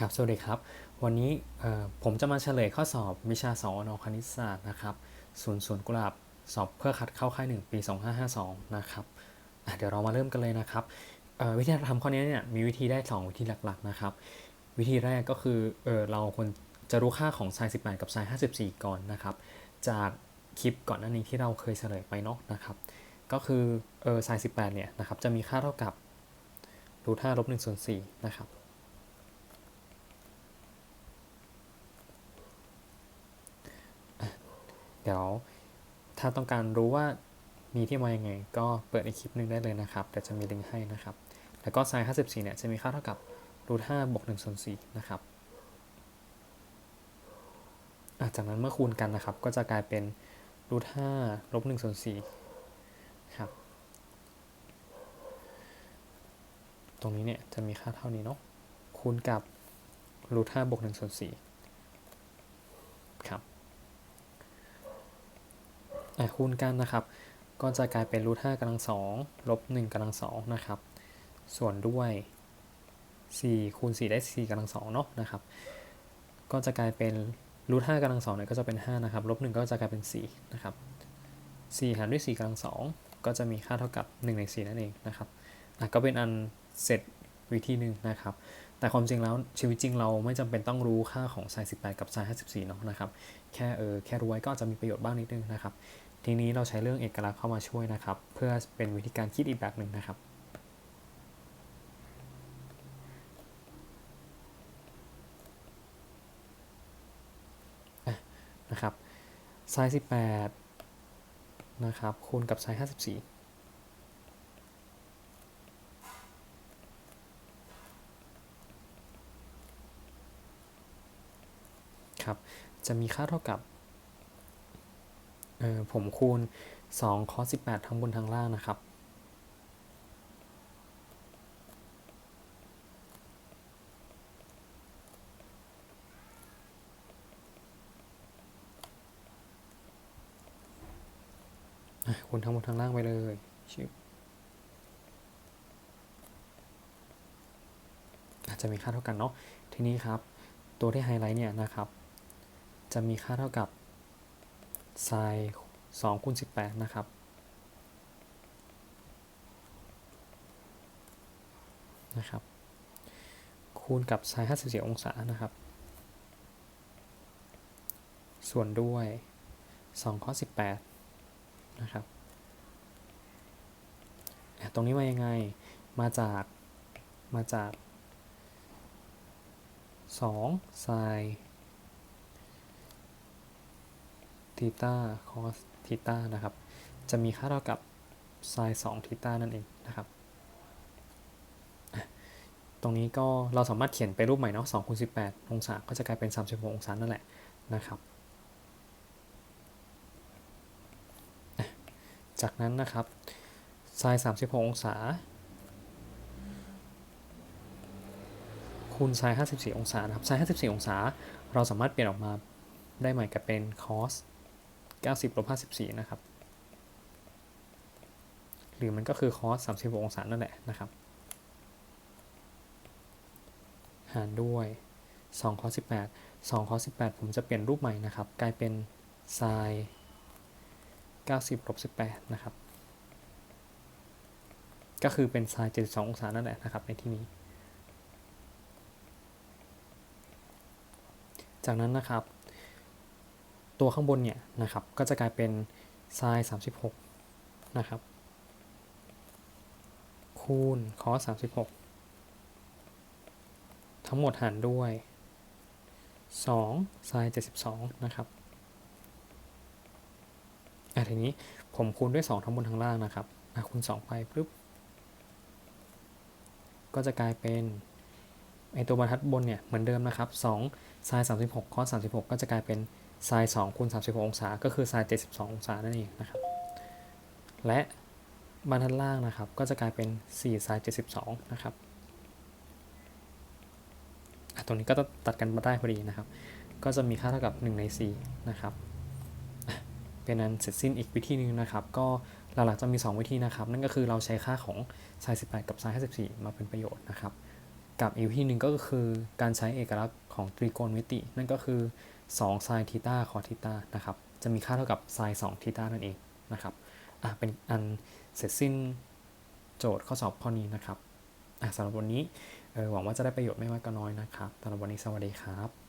ครับ สวัสดีครับ วันนี้ผมจะมาเฉลยข้อสอบวิชาสอนอคณิตศาสตร์นะครับศูนย์สวนกุหลาบสอบเพื่อคัดเข้าค่ายหนึ่งปี 2552 นะครับเดี๋ยวเรามาเริ่มกันเลยนะครับวิธีทำข้อนี้เนี่ยมีวิธีได้ 2 วิธีหลักๆนะครับ วิธีแรกก็คือเเราควรจะรู้ค่าของ sin 18 กับ sin 54 ก่อนนะครับ จากคลิปก่อนหน้านี้ที่เราเคยเฉลยไปเนาะนะครับ ก็คือเออ sin 18 เนี่ยนะครับจะมีค่าเท่ากับรูท5ลบ1ส่วน4นะครับ ดี๋ยวถ้าต้องการรู้ว่ามีที่มายังไง ก็เปิดในคลิปนึงได้เลยนะครับเดี๋ยวจะมีลิงก์ให้นะครับ แล้วก็ไซน์54 เนี่ยจะมีค่าเท่ากับรูท5บวก1ส่วน4นะครับจากนั้นเมื่อคูณกันนะครับ ก็จะกลายเป็นรูท5ลบ1ส่วน4ครับ ตรงนี้เนี่ยจะมีค่าเท่านี้เนาะคูณกับรูท5บวก1ส่วน4ครับ คูณกันนะครับ ก็จะกลายเป็นรูทห้ากำลังสองลบหนึ่งกำลังสองนะครับ ส่วนด้วย4คูณ4ได้4กำลังสองเนาะนะครับ ก็จะกลายเป็นรูทห้ากำลังสองเนี่ยก็จะเป็น 5 นะครับลบ1ก็จะกลายเป็น4นะครับ4หารด้วย4กำลังสองก็จะมีค่าเท่ากับ1ใน4นั่นเองนะครับก็เป็นอันเสร็จวิธีหนึ่งนะครับ แต่ความจริงแล้วชีวิตจริงเราไม่จำเป็นต้องรู้ค่าของ sin 18 กับ sin 54เนาะนะครับ แค่เออแค่รู้ไว้ก็จะมีประโยชน์บ้างนิดนึงนะครับ ทีนี้เราใช้เรื่องเอกลักษณ์เข้ามาช่วยนะครับ เพื่อเป็นวิธีการคิดอีกแบบหนึ่งนะครับนะครับไซส์18 นะครับคูณกับไซส์54 ครับ จะมีค่าเท่ากับเออผมคูณ2คอส18 ทั้งบนทั้งล่างนะครับ คูณทั้งบนทั้งล่างไปเลยชิบอาจจะมีค่าเท่ากันเนาะ ทีนี้ครับ ตัวที่ไฮไลท์เนี่ยนะครับ จะมีค่าเท่ากับไซน์2คูณ18 นะครับ นะครับ คูณกับไซน์54 องศานะครับ ส่วนด้วย2ข้อ18 นะครับ ตรงนี้มายังไง มาจาก มาจาก2ไซน์ ทีตาคอสทีตานะครับ จะมีค่าเท่ากับไซน์2ทีตานั่นเองนะครับ ตรงนี้ก็เราสามารถเขียนไปรูปใหม่เนาะ2คูณ18 องศา ก็จะกลายเป็น 36 องศานั่นแหละนะครับ จากนั้นนะครับไซน์36 องศา คูณไซน์54 องศานะครับไซน์54 องศา เราสามารถเปลี่ยนออกมาได้ใหม่กับเป็นคอส 90ลบ54 นะครับ หรือมันก็คือคอส36องศานั่นแหละนะครับ หารด้วย2คอส18 2คอส18 ผมจะเปลี่ยนรูปใหม่นะครับ กลายเป็นไซน์90ลบ18 นะครับ ก็คือเป็นไซน์72 องศานั่นแหละนะครับ ในที่นี้ จากนั้นนะครับ ตัวข้างบนเนี่ยนะครับก็จะกลายเป็นไซน์36 นะครับ คูณคอส36 ทั้งหมดหารด้วย2ไซน์72 นะครับอะทีนี้ผมคูณด้วย 2 ทั้งบนทั้งล่างนะครับอะคูณ 2 ไปปุ๊บก็จะกลายเป็นไอตัวบรรทัดบนเนี่ยเหมือนเดิมนะครับ2ไซน์36 คอส36 ก็จะกลายเป็น ไซน์2คูณ36 องศา ก็คือไซน์72 องศานั่นเองนะครับ และบรรทัดล่างนะครับ ก็จะกลายเป็น4ไซน์72 นะครับตรงนี้ก็ตัดกันมาได้พอดีนะครับ ก็จะมีค่าเท่ากับ 1 ใน 4 นะครับเป็นนั้นเสร็จสิ้นอีกวิธีนึงนะครับ ก็หลักๆจะมี 2 วิธีนะครับ นั่นก็คือเราใช้ค่าของไซน์18 กับไซน์54 มาเป็นประโยชน์นะครับ กับอีกวิธีหนึ่งก็คือการใช้เอกลักษณ์ของตรีโกณมิติ นั่นก็คือ 2 sin ทีตาคอทีตานะครับ จะมีค่าเท่ากับไซน์2ทีตานั่นเองนะครับ อะ เป็นอันเสร็จสิ้นโจทย์ข้อสอบข้อนี้นะครับ อะสำหรับวันนี้หวังว่าจะได้ประโยชน์ไม่มากก็น้อยนะครับสำหรับวันนี้สวัสดีครับ